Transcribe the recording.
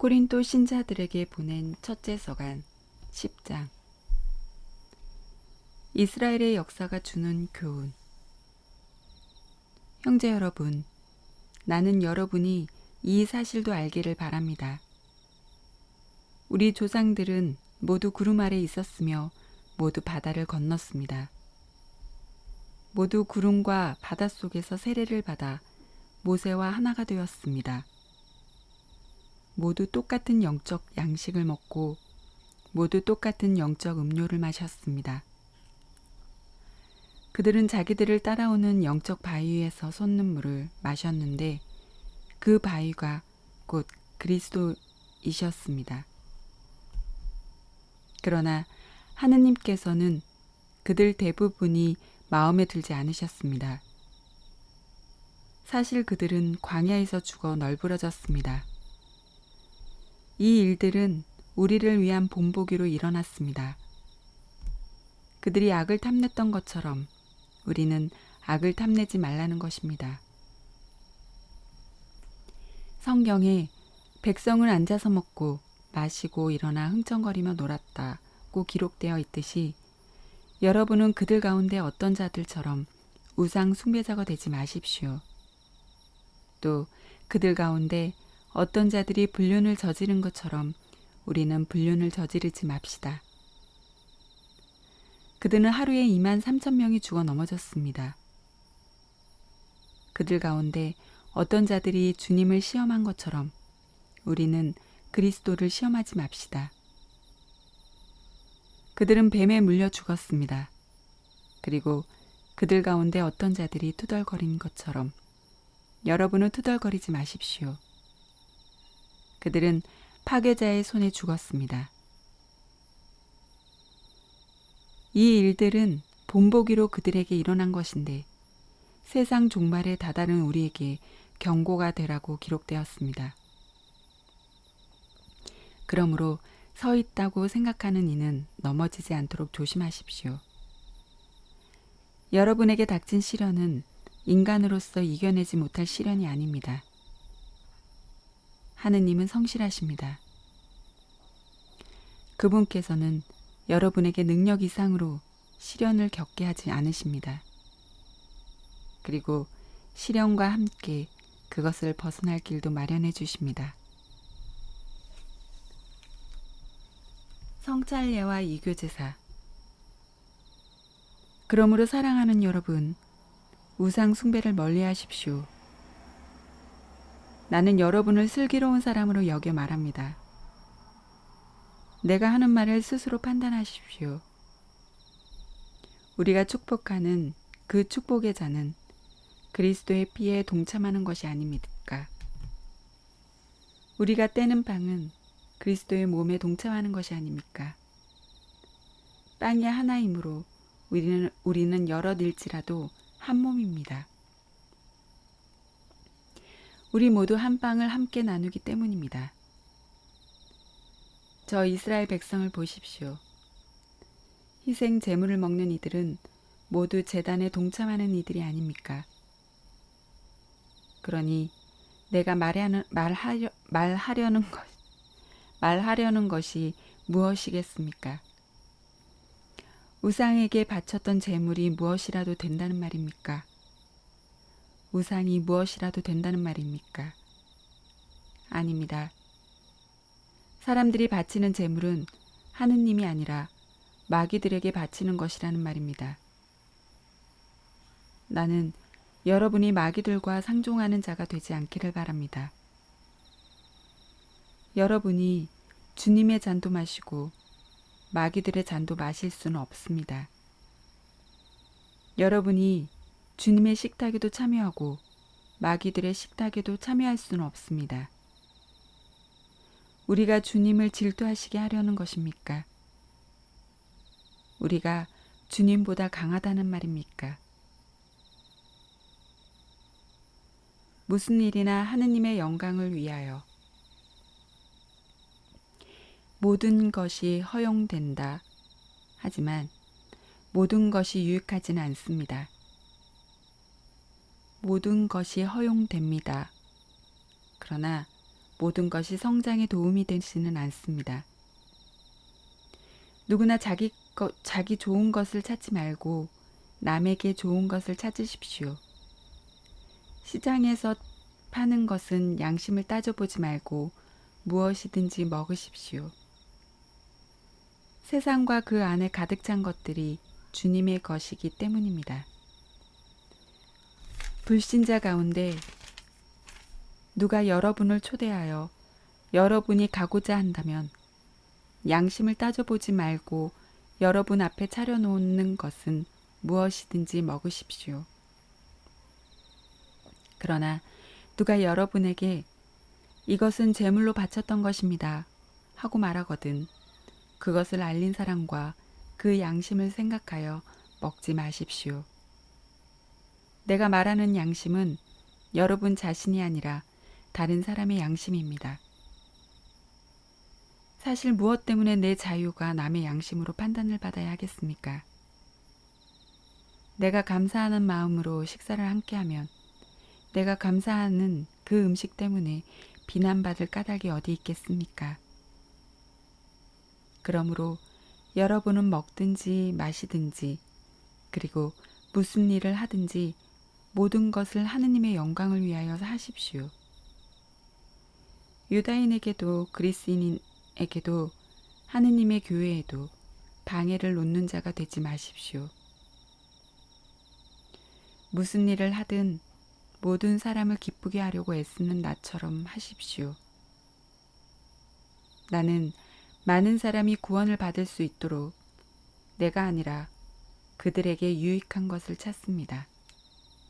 고린도 신자들에게 보낸 첫째 서간 10장 이스라엘의 역사가 주는 교훈 형제 여러분, 나는 여러분이 이 사실도 알기를 바랍니다. 우리 조상들은 모두 구름 아래 있었으며 모두 바다를 건넜습니다. 모두 구름과 바다 속에서 세례를 받아 모세와 하나가 되었습니다. 모두 똑같은 영적 양식을 먹고 모두 똑같은 영적 음료를 마셨습니다. 그들은 자기들을 따라오는 영적 바위에서 솟는 물을 마셨는데 그 바위가 곧 그리스도이셨습니다. 그러나 하느님께서는 그들 대부분이 마음에 들지 않으셨습니다. 사실 그들은 광야에서 죽어 널브러졌습니다. 이 일들은 우리를 위한 본보기로 일어났습니다. 그들이 악을 탐냈던 것처럼 우리는 악을 탐내지 말라는 것입니다. 성경에 백성을 앉아서 먹고 마시고 일어나 흥청거리며 놀았다고 기록되어 있듯이 여러분은 그들 가운데 어떤 자들처럼 우상 숭배자가 되지 마십시오. 또 그들 가운데 어떤 자들이 불륜을 저지른 것처럼 우리는 불륜을 저지르지 맙시다. 그들은 하루에 2만 3천 명이 죽어 넘어졌습니다. 그들 가운데 어떤 자들이 주님을 시험한 것처럼 우리는 그리스도를 시험하지 맙시다. 그들은 뱀에 물려 죽었습니다. 그리고 그들 가운데 어떤 자들이 투덜거린 것처럼 여러분은 투덜거리지 마십시오. 그들은 파괴자의 손에 죽었습니다. 이 일들은 본보기로 그들에게 일어난 것인데 세상 종말에 다다른 우리에게 경고가 되라고 기록되었습니다. 그러므로 서 있다고 생각하는 이는 넘어지지 않도록 조심하십시오. 여러분에게 닥친 시련은 인간으로서 이겨내지 못할 시련이 아닙니다. 하느님은 성실하십니다. 그분께서는 여러분에게 능력 이상으로 시련을 겪게 하지 않으십니다. 그리고 시련과 함께 그것을 벗어날 길도 마련해 주십니다. 성찰례와 이교제사 그러므로 사랑하는 여러분, 우상 숭배를 멀리 하십시오. 나는 여러분을 슬기로운 사람으로 여겨 말합니다. 내가 하는 말을 스스로 판단하십시오. 우리가 축복하는 그 축복의 자는 그리스도의 피에 동참하는 것이 아닙니까? 우리가 떼는 빵은 그리스도의 몸에 동참하는 것이 아닙니까? 빵이 하나이므로 우리는, 우리는 여럿일지라도 한 몸입니다. 우리 모두 한 빵을 함께 나누기 때문입니다. 저 이스라엘 백성을 보십시오. 희생 제물을 먹는 이들은 모두 재단에 동참하는 이들이 아닙니까? 그러니 내가 말하는, 말하려, 말하려는 것, 말하려는 것이 무엇이겠습니까? 우상에게 바쳤던 재물이 무엇이라도 된다는 말입니까? 우상이 무엇이라도 된다는 말입니까? 아닙니다. 사람들이 바치는 재물은 하느님이 아니라 마귀들에게 바치는 것이라는 말입니다. 나는 여러분이 마귀들과 상종하는 자가 되지 않기를 바랍니다. 여러분이 주님의 잔도 마시고 마귀들의 잔도 마실 수는 없습니다. 여러분이 주님의 식탁에도 참여하고 마귀들의 식탁에도 참여할 수는 없습니다. 우리가 주님을 질투하시게 하려는 것입니까? 우리가 주님보다 강하다는 말입니까? 무슨 일이나 하느님의 영광을 위하여 모든 것이 허용된다. 하지만 모든 것이 유익하지는 않습니다. 모든 것이 허용됩니다. 그러나 모든 것이 성장에 도움이 되지는 않습니다. 누구나 자기 것, 자기 좋은 것을 찾지 말고 남에게 좋은 것을 찾으십시오. 시장에서 파는 것은 양심을 따져보지 말고 무엇이든지 먹으십시오. 세상과 그 안에 가득 찬 것들이 주님의 것이기 때문입니다. 불신자 가운데 누가 여러분을 초대하여 여러분이 가고자 한다면 양심을 따져보지 말고 여러분 앞에 차려놓는 것은 무엇이든지 먹으십시오. 그러나 누가 여러분에게 이것은 제물로 바쳤던 것입니다. 하고 말하거든 그것을 알린 사람과 그 양심을 생각하여 먹지 마십시오. 내가 말하는 양심은 여러분 자신이 아니라 다른 사람의 양심입니다. 사실 무엇 때문에 내 자유가 남의 양심으로 판단을 받아야 하겠습니까? 내가 감사하는 마음으로 식사를 함께하면 내가 감사하는 그 음식 때문에 비난받을 까닭이 어디 있겠습니까? 그러므로 여러분은 먹든지 마시든지 그리고 무슨 일을 하든지 모든 것을 하느님의 영광을 위하여 하십시오. 유다인에게도 그리스인에게도 하느님의 교회에도 방해를 놓는 자가 되지 마십시오. 무슨 일을 하든 모든 사람을 기쁘게 하려고 애쓰는 나처럼 하십시오. 나는 많은 사람이 구원을 받을 수 있도록 내가 아니라 그들에게 유익한 것을 찾습니다.